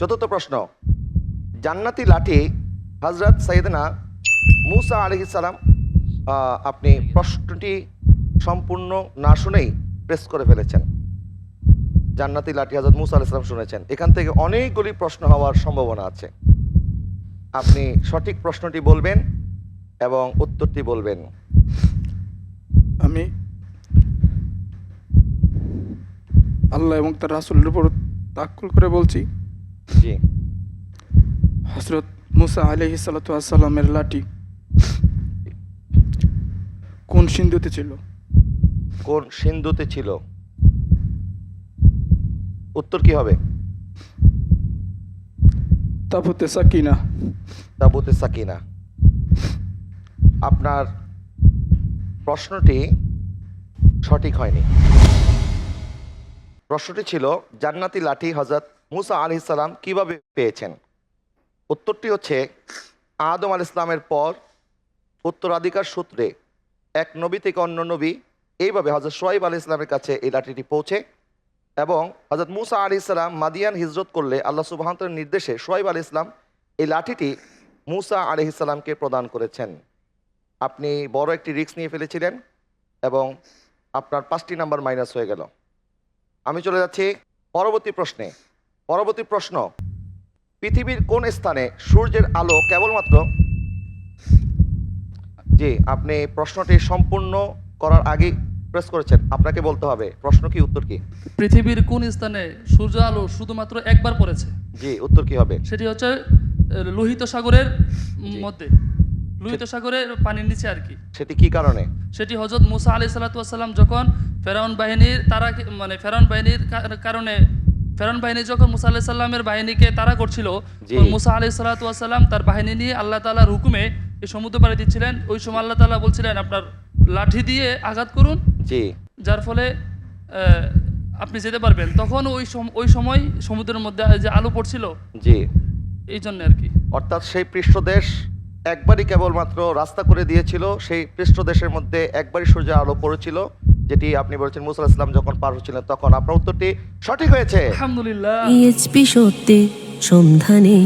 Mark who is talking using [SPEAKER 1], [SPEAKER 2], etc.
[SPEAKER 1] চতুর্থ প্রশ্ন, জান্নাতি লাঠি হজরত সৈয়দনা মুসা আলহিসাল্লাম আপনি প্রশ্নটি সম্পূর্ণ না শুনেই প্রেস করে ফেলেছেন। জান্নাতি লাঠি হজরত মুসা আলাইসালাম শুনেছেন। এখান থেকে অনেকগুলি প্রশ্ন হওয়ার সম্ভাবনা আছে। আপনি সঠিক প্রশ্নটি বলবেন এবং উত্তরটি বলবেন।
[SPEAKER 2] আমি আল্লাহ এবং তার রাসুলের উপর তাক্কুল করে বলছি
[SPEAKER 1] জি।
[SPEAKER 2] হজরত মুসা আলহি সাল্লামের লাঠি কোন সিন্ধুতে ছিল?
[SPEAKER 1] কোন সিন্ধুতে ছিল? উত্তর কি হবে?
[SPEAKER 2] তাবুতে সাকিনা।
[SPEAKER 1] তাবুতে সাকিনা। আপনার প্রশ্নটি সঠিক হয়নি। প্রশ্নটি ছিল জান্নাতি লাঠি হজরত মুসা আলি সালাম কীভাবে পেয়েছেন? উত্তরটি হচ্ছে, আদম আল ইসলামের পর উত্তরাধিকার সূত্রে এক নবী থেকে অন্য নবী এইভাবে হজরত সোয়াইব আলি ইসলামের কাছে এই লাঠিটি পৌঁছে এবং হজরত মুসা আলি ইসলাম মাদিয়ান হিজরত করলে আল্লাহ সুবাহতের নির্দেশে সোয়াইব আলি ইসলাম এই লাঠিটি মুসা আলি ইসলামকে প্রদান করেছেন। আপনি বড় একটি রিস্ক নিয়ে ফেলেছিলেন এবং আপনার পাঁচটি নাম্বার মাইনাস হয়ে গেল। আমি চলে যাচ্ছি পরবর্তী প্রশ্নে। পরবর্তী প্রশ্ন পৃথিবীর কোন স্থানে সূর্যের আলো কেবলমাত্র জি আপনি প্রশ্নটি সম্পূর্ণ করার আগে প্রেস করেছেন আপনাকে বলতে হবে প্রশ্ন কি উত্তর কি?
[SPEAKER 3] পৃথিবীর কোন স্থানে সূর্য আলো শুধুমাত্র একবার পড়েছে?
[SPEAKER 1] জি উত্তর কি হবে?
[SPEAKER 3] সেটি হচ্ছে লোহিত সাগরের মধ্যে। লোহিত সাগরের পানির নিচে আর কি।
[SPEAKER 1] সেটি কি কারণে?
[SPEAKER 3] সেটি হজরত মুসা আলি সাল্লাতাম যখন ফেরাউন বাহিনীর তারা মানে ফেরাউন বাহিনীর কারণে ফেরাউন বাহিনী যখন মুসা আলাহি সাল্লামের বাহিনীকে তারা করছিল। মুসা আলি সাল্লাতাম তার বাহিনী নিয়ে আল্লাহ তালার হুকুমে এই সমুদ্র পাড়ি দিচ্ছিলেন। ওই সময় আল্লাহ তালা বলছিলেন আপনার লাঠি দিয়ে আঘাত করুন।
[SPEAKER 1] জি।
[SPEAKER 3] যার ফলে আপনি যেতে পারবেন। তখন ওই ওই সময় সমুদ্রের মধ্যে যে আলো পড়ছিল
[SPEAKER 1] জি।
[SPEAKER 3] এই জন্য আর কি।
[SPEAKER 1] অর্থাৎ সেই পৃষ্ঠদেশ একবারই কেবলমাত্র রাস্তা করে দিয়েছিল সেই পৃষ্ঠদেশের মধ্যে একবারই সূর্যের আলো পড়েছিল। যেটি আপনি বলছেন মুসা ইসলাম যখন পার হচ্ছিলেন তখন আপনার উত্তরটি সঠিক হয়েছে।
[SPEAKER 3] আলহামদুলিল্লাহ।
[SPEAKER 4] পিএইচপি সত্যি সন্ধানে।